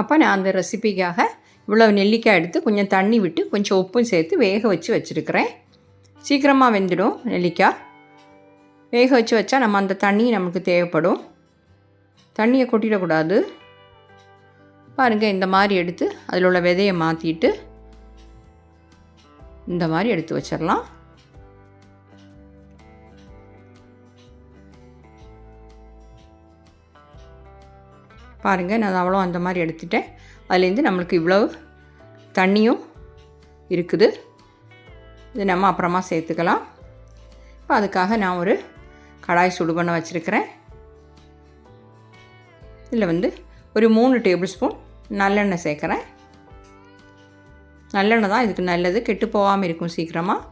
அப்போ நான் அந்த ரெசிபிக்காக இவ்வளோ நெல்லிக்காய் எடுத்து கொஞ்சம் தண்ணி விட்டு கொஞ்சம் உப்பும் சேர்த்து வேக வச்சு வச்சுருக்கிறேன். சீக்கிரமாக வெந்துடும் நெல்லிக்காய். வேக வச்சு வச்சா நம்ம அந்த தண்ணி நமக்கு தேவைப்படும். தண்ணியை கொட்டிடக்கூடாது. பாருங்கள் இந்த மாதிரி எடுத்து அதில் உள்ள விதையை மாற்றிட்டு இந்த மாதிரி எடுத்து வச்சிடலாம். பாருங்கள் நான் அவ்வளோ அந்த மாதிரி எடுத்துட்டேன். அதுலேருந்து நம்மளுக்கு இவ்வளோ தண்ணியும் இருக்குது. இது நம்ம அப்புறமா சேர்த்துக்கலாம். இப்போ அதுக்காக நான் ஒரு கடாய் சுடு பண்ண வச்சுருக்கிறேன். இதில் வந்து ஒரு மூணு டேபிள் ஸ்பூன் நல்லெண்ணெய் சேர்க்குறேன். நல்லெண்ணெய் தான் இதுக்கு நல்லது. கெட்டு போகாமல் இருக்கும் சீக்கிரமாக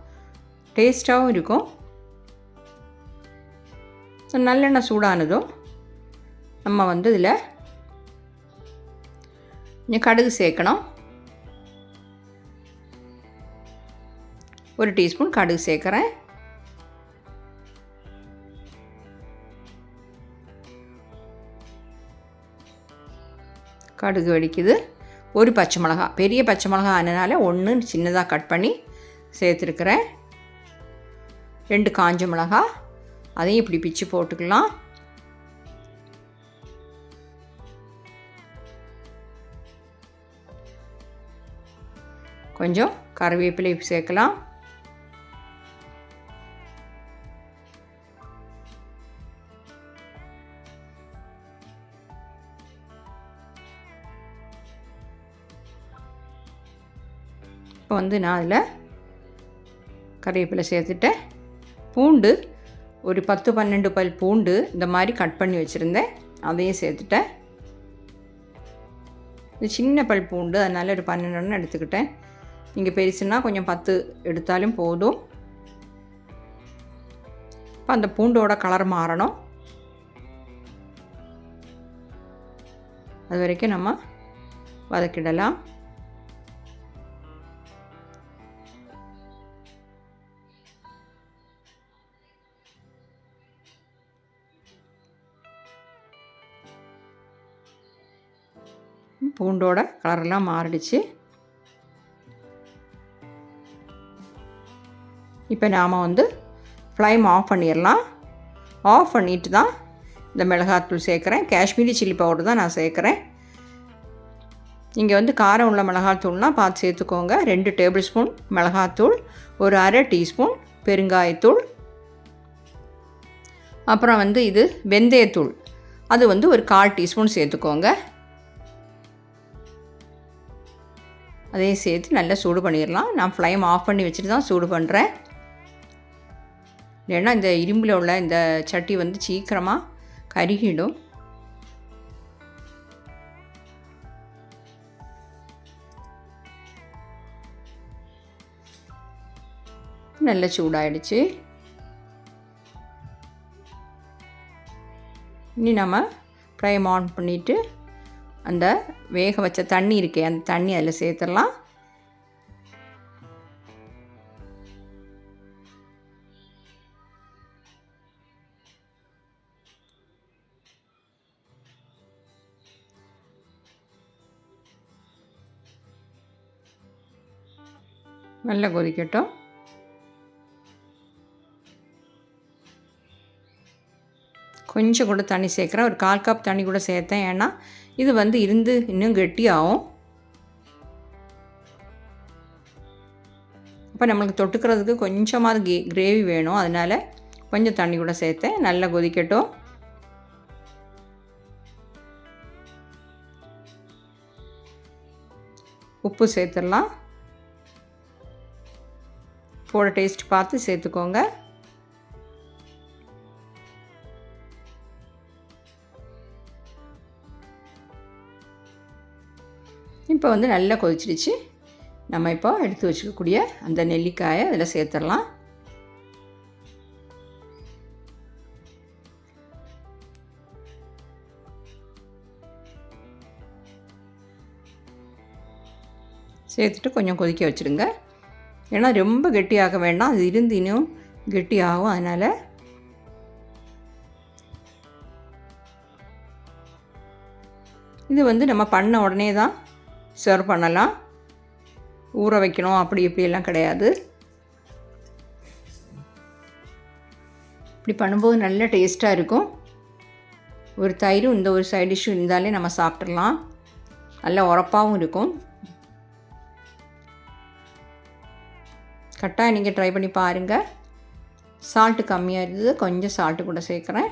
டேஸ்ட்டாகவும் இருக்கும். நல்லெண்ணெய் சூடானதும் நம்ம வந்து இதில் கொஞ்சம் கடுகு சேர்க்கணும். ஒரு டீஸ்பூன் கடுகு சேர்க்குறேன். கடுகு வெடிக்குது. ஒரு பச்சை மிளகா பெரிய பச்சை மிளகா ஆனதுனால ஒன்று சின்னதாக கட் பண்ணி சேர்த்துருக்குறேன். ரெண்டு காஞ்ச மிளகா அதையும் இப்படி பிச்சு போட்டுக்கலாம். கொஞ்சம் கருவேப்பிலை சேர்க்கலாம். இப்போ வந்து நான் அதில் கருவேப்பிலை சேர்த்துட்டேன். பூண்டு ஒரு பத்து பன்னெண்டு பல் பூண்டு இந்த மாதிரி கட் பண்ணி வச்சுருந்தேன். அதையும் சேர்த்துட்டேன். இது சின்ன பல் பூண்டு அதனால் ஒரு பன்னெண்டு எடுத்துக்கிட்டேன். நீங்கள் பெருசுன்னா கொஞ்சம் பத்து எடுத்தாலும் போதும். இப்போ அந்த பூண்டோட கலர் மாறணும். அது வரைக்கும் நம்ம வதக்கிடலாம். பூண்டோட கலரெல்லாம் மாறிடுச்சு. இப்போ நாம் வந்து ஃப்ளைம் ஆஃப் பண்ணிடலாம். ஆஃப் பண்ணிட்டு தான் இந்த மிளகாத்தூள் சேர்க்குறேன். காஷ்மீரி சில்லி பவுடர் தான் நான் சேர்க்குறேன். இங்கே வந்து காரம் உள்ள மிளகாத்தூள்னால் பார்த்து சேர்த்துக்கோங்க. ரெண்டு டேபிள் ஸ்பூன் மிளகாத்தூள் ஒரு அரை டீஸ்பூன் பெருங்காயத்தூள். அப்புறம் வந்து இது வெந்தயத்தூள். அது வந்து ஒரு கால் டீஸ்பூன் சேர்த்துக்கோங்க. அதையும் சேர்த்து நல்லா சூடு பண்ணிடலாம். நான் ஃப்ளைம் ஆஃப் பண்ணி வச்சுட்டு தான் சூடு பண்ணுறேன் இல்லைன்னா இந்த இரும்பில் உள்ள இந்த சட்டி வந்து சீக்கிரமாக கருகிடும். நல்ல சூடாயிடுச்சு. இனி நம்ம ஃப்ரைம் ஆன் பண்ணிவிட்டு அந்த வேக வச்ச தண்ணி இருக்கே அந்த தண்ணி அதில் சேர்த்துடலாம். நல்லா கொதிக்கட்டும். கொஞ்சம் கூட தண்ணி சேர்க்குறேன். ஒரு கால் கப் தண்ணி கூட சேர்த்தேன். ஏன்னா இது வந்து இருந்து இன்னும் கெட்டியாகும். அப்போ நம்மளுக்கு தொட்டுக்கிறதுக்கு கொஞ்சமாக கே கிரேவி வேணும். அதனால் கொஞ்சம் தண்ணி கூட சேர்த்தேன். நல்லா கொதிக்கட்டும். உப்பு சேர்த்துடலாம். போட டேஸ்ட் பார்த்து சேர்த்துக்கோங்க. இப்போ வந்து நல்லா கொதிச்சிடுச்சு. நம்ம இப்போ எடுத்து வச்சுக்கக்கூடிய அந்த நெல்லிக்காயை அதில் சேர்த்துடலாம். சேர்த்துட்டு கொஞ்சம் கொதிக்க வச்சுடுங்க. ஏன்னா ரொம்ப கெட்டியாக வேண்டாம். அது இருந்து இன்னும் கெட்டியாகும். அதனால் இது வந்து நம்ம பண்ண உடனே தான் சர்வ் பண்ணலாம். ஊற வைக்கணும். அப்படி இப்படியெல்லாம் கிடையாது. இப்படி பண்ணும்போது நல்ல டேஸ்ட்டாக இருக்கும். ஒரு தயிரும் இந்த ஒரு சைட் டிஷ்ஷும் இருந்தாலே நம்ம சாப்பிட்றலாம் நல்ல உரப்பாகவும் இருக்கும். கட்டாயம் நீங்கள் ட்ரை பண்ணி பாருங்கள் சால்ட்டு கம்மியாக இருந்தது கொஞ்சம் சால்ட்டு கூட சேர்க்குறேன்.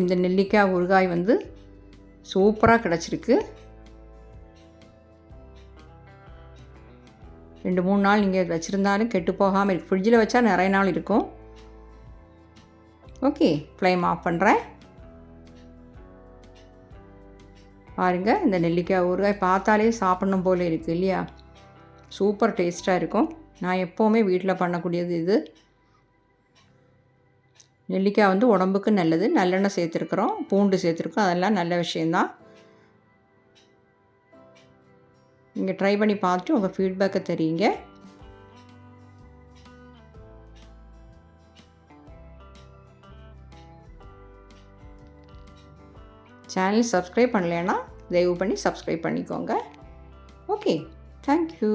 இந்த நெல்லிக்காய் ஊறுகாய் வந்து சூப்பராக கிடச்சிருக்கு. ரெண்டு மூணு நாள் நீங்கள் வச்சுருந்தாலும் கெட்டு போகாமல் இருக்கு. ஃப்ரிட்ஜில் வச்சா நிறைய நாள் இருக்கும். ஓகே ஃப்ளேம் ஆஃப் பண்ணுறேன் பாருங்கள் இந்த நெல்லிக்காய் ஊறுகாய் பார்த்தாலே சாப்பிட்ணும் போல் இருக்குது இல்லையா? சூப்பர் டேஸ்ட்டாக இருக்கும். நான் எப்போவுமே வீட்டில் பண்ணக்கூடியது இது. நெல்லிக்காய் வந்து உடம்புக்கு நல்லது. நல்லெண்ணெய் சேர்த்துருக்குறோம். பூண்டு சேர்த்துருக்கோம். அதெல்லாம் நல்ல விஷயந்தான் நீங்கள் ட்ரை பண்ணி பார்த்துட்டு உங்கள் ஃபீட்பேக்கை தெரியுங்க. சேனல் சப்ஸ்கிரைப் பண்ணலைன்னா தயவு பண்ணி சப்ஸ்கிரைப் பண்ணிக்கோங்க. Okay thank you